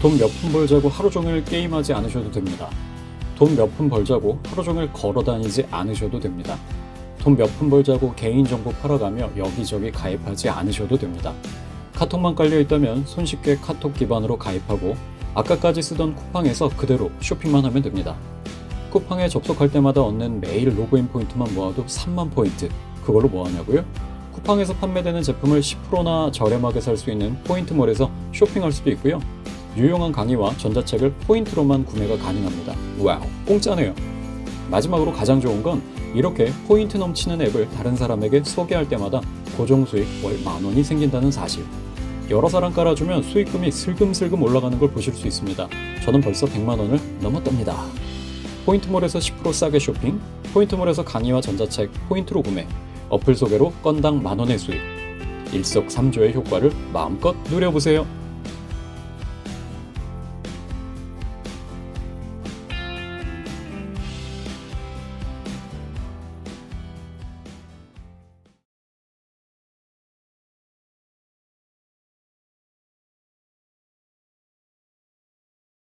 돈 몇 푼 벌자고 하루 종일 게임하지 않으셔도 됩니다. 돈 몇 푼 벌자고 하루 종일 걸어 다니지 않으셔도 됩니다. 돈 몇 푼 벌자고 개인정보 팔아가며 여기저기 가입하지 않으셔도 됩니다. 카톡만 깔려 있다면 손쉽게 카톡 기반으로 가입하고 아까까지 쓰던 쿠팡에서 그대로 쇼핑만 하면 됩니다. 쿠팡에 접속할 때마다 얻는 매일 로그인 포인트만 모아도 3만 포인트. 그걸로 뭐 하냐고요? 쿠팡에서 판매되는 제품을 10%나 저렴하게 살 수 있는 포인트몰에서 쇼핑할 수도 있고요. 유용한 강의와 전자책을 포인트로만 구매가 가능합니다. 와우, 공짜네요. 마지막으로 가장 좋은 건 이렇게 포인트 넘치는 앱을 다른 사람에게 소개할 때마다 고정 수익 월 만 원이 생긴다는 사실. 여러 사람 깔아주면 수익금이 슬금슬금 올라가는 걸 보실 수 있습니다. 저는 벌써 100만 원을 넘었답니다. 포인트몰에서 10% 싸게 쇼핑, 포인트몰에서 강의와 전자책 포인트로 구매, 어플 소개로 건당 만 원의 수익. 일석삼조의 효과를 마음껏 누려보세요.